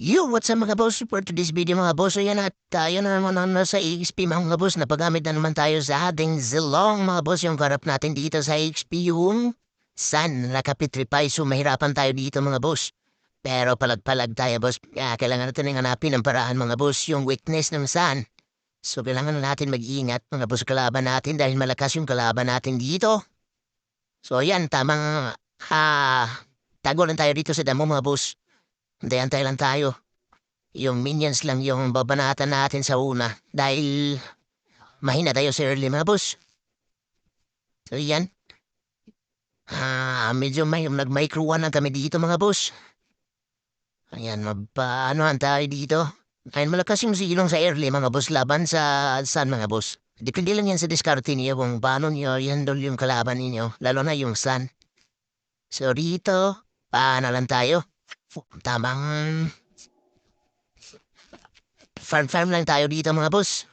Yo, what's up mga boss? For today's video mga boss, ayan at tayo na naman ang nasa XP mga boss. Napagamit na naman tayo sa ating zilong mga boss. Yung karap natin dito sa XP yung sun. Nakapitripay, so mahirapan tayo dito mga boss. Pero palag-palag tayo boss. Kaya kailangan natin hanapin ng paraan mga boss. Yung weakness ng sun. So kailangan natin mag-iingat mga boss kalaban natin dahil malakas yung kalaban natin dito. So ayan, tamang ha, tago lang tayo dito sa damo mga boss. Antay-antay lang tayo. Yung minions lang yung babanatan natin sa una. Dahil mahina tayo sa early mga boss. So yan. Ah, medyo may nag-micro one na kami dito mga boss. Ayan, magpaanohan tayo dito. Ayun, malakas yung silong sa early mga boss laban sa sun mga boss. Depende lang yan sa diskarte niyo kung paano niyo i-handle yung kalaban ninyo, lalo na yung sun. So dito, paano lang tayo? Tamang... Farm-farm lang tayo dito mga boss.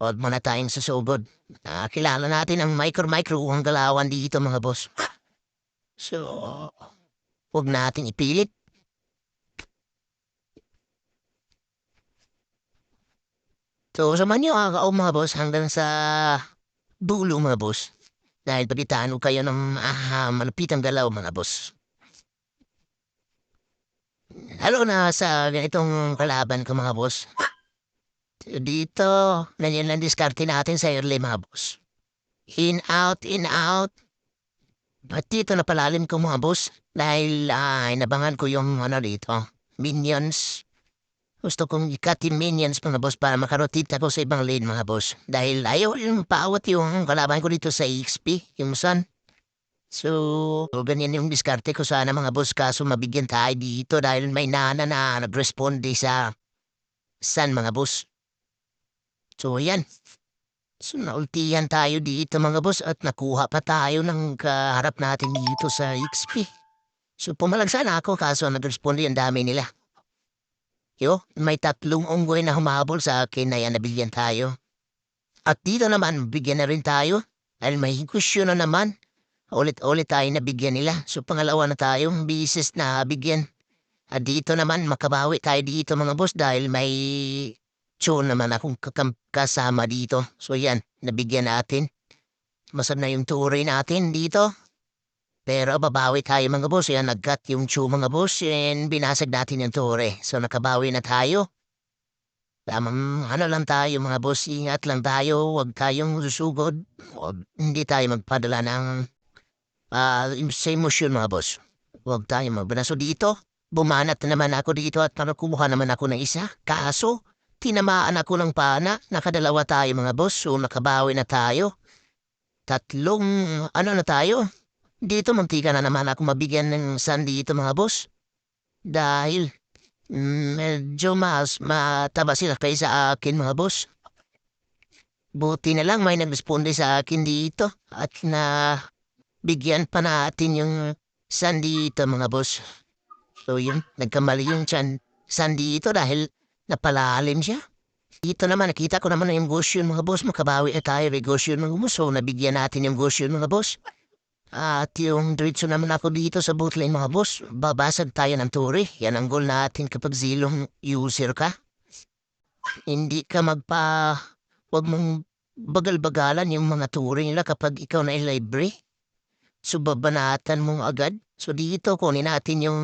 Huwag muna tayong susugod. Ah, natin ang micro-micro ang galawan dito mga boss. So, huwag natin ipilit. So, sa manyo ako mga boss hanggang sa dulo mga boss. Dahil palitaan ko kayo ng ah, malapit ang galaw mga boss. Lalo na sa ganitong kalaban ko mga boss. Dito, nanyan lang diskarte natin sa early mga boss. In, out, in, out. Ba't dito napalalim ko mga boss? Dahil ah, inabangan ko yung ano dito, minions. Gusto kong ikat yung minions mga boss para makarotit ako sa ibang lane mga boss. Dahil ayaw yung paawat yung kalaban ko dito sa XP, yung sun. So, ganyan yung diskarte ko sana mga boss kaso mabigyan tayo dito dahil may nana na nag-responde sa san mga boss. So, yan. So, naultihan tayo dito mga boss at nakuha pa tayo ng kaharap natin dito sa XP. So, pumalagsan ako kaso nag-responde ang dami nila. Yo, may tatlong unggoy na humabol sa akin na yan nabigyan tayo. At dito naman, bigyan na rin tayo. Dahil may kusyon na naman. Ulit-ulit tayo nabigyan nila. So pangalawa na tayo, bisis na bigyan. At dito naman, makabawi tayo dito mga boss dahil may tune naman akong kasama dito. So yan, nabigyan natin. Masad na yung tuloy natin dito. Pero babawi tayo mga boss. Yan, nag-cut yung chew mga boss. And binasag natin yung tore. So nakabawi na tayo. Tamang ano lang tayo mga boss. Ingat lang tayo. Huwag tayong susugod. Huwag, hindi tayo magpadala ng ah sa emosyon mga boss. Huwag tayo magbanaso dito. Bumanat na naman ako dito at nakukumuha naman ako ng isa. Kaso, tinamaan ako ng pana. Nakadalawa tayo mga boss. So nakabawi na tayo. Tatlong ano na tayo? Dito mantika na naman ako mabigyan ng san dito mga boss. Dahil mm, medyo mas mataba sila kaysa sa akin mga boss. Buti na lang may nagresponde sa akin dito at na bigyan pa natin yung san dito mga boss. So yun, nagkamali yung san, san dito dahil napalalim siya. Dito naman, nakita ko naman na yung gusyon mga boss. Makabawi na tayo, may gusyon mga boss. So nabigyan natin yung gusyon mga boss. At yung diretso naman ako dito sa bootline mga boss, babasag tayo ng turi. Yan ang goal natin kapag zilong user ka. Hindi ka magpa... Huwag mong bagal-bagalan yung mga turi nila kapag ikaw na library. So babanatan mo agad. So dito kunin natin yung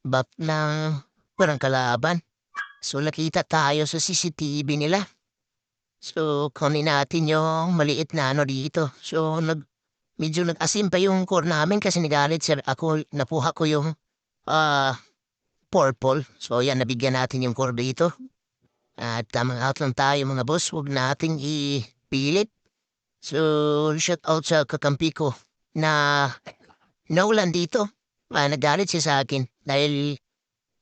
bap ng parang kalaban. So nakita tayo sa CCTV nila. So kunin natin yung maliit na ano dito. So nag medyo nag-asim pa yung core namin kasi nagalit sir ako, napuha ko yung ah purple. So yan, nabigyan natin yung core dito. At tamang out lang tayo mga boss, huwag nating ipilit. So, shout out sa kakampi ko na naulan dito. Ah, nagalit siya sa akin dahil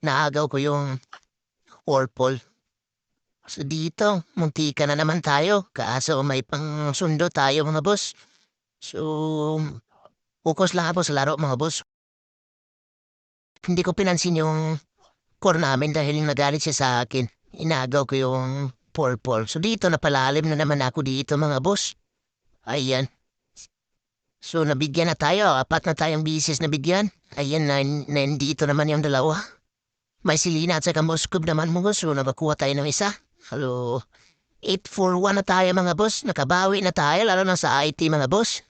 naagaw ko yung purple. So dito, muntika na naman tayo. Kaso may pang sundo tayo mga boss. So, focus lang ako sa laro mga boss. Hindi ko pinansin yung core namin dahil nagalit siya sa akin. Inagaw ko yung purple. So dito napalalim na naman ako dito mga boss. Ayan. So nabigyan na tayo. Apat na tayong bisis na bigyan. Ayan na, nandito naman yung dalawa. May silina at saka Moskov naman mga. So nakakuha tayo ng isa. Hello. 841 na tayo mga boss. Nakabawi na tayo lalo na sa IT mga boss.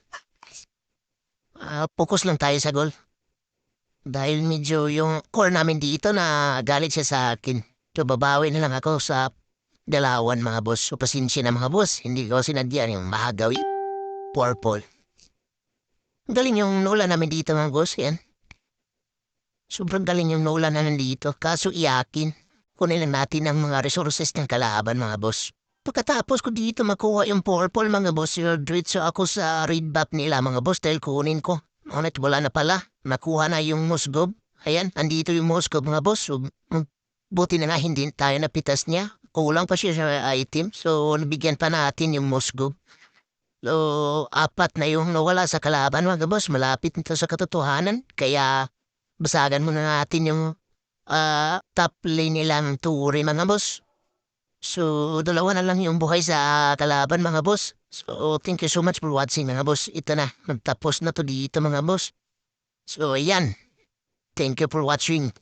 Ah, focus lang tayo sa goal. Dahil medyo yung core namin dito na galit siya sa akin. So babawi na lang ako sa dalawan mga boss. So pasensya na mga boss. Hindi ko sinadyan yung mahagawi. Purple. Galing yung nula namin dito mga boss. Yan. Sobrang galing yung nula na nandito. Kaso iyakin. Kunin lang natin ang mga resources ng kalaban mga boss. Pagkatapos ko dito makuha yung purple mga boss, yung diretso ako sa red buff nila mga boss dahil kunin ko. Ngunit wala na pala. Nakuha na yung Musgob. Ayan, andito yung Musgob mga boss. So, buti na nga hindi tayo napitas niya. Kulang pa siya sa item. So, nabigyan pa natin yung Musgob. So, apat na yung nawala sa kalaban mga boss. Malapit nito sa katotohanan. Kaya, basagan muna natin yung ah, top lane nila ng Turi mga boss. So, dalawa na lang yung buhay sa kalaban mga boss. So, thank you so much for watching mga boss. Ito na, nagtapos na to dito mga boss. So, ayan. Thank you for watching.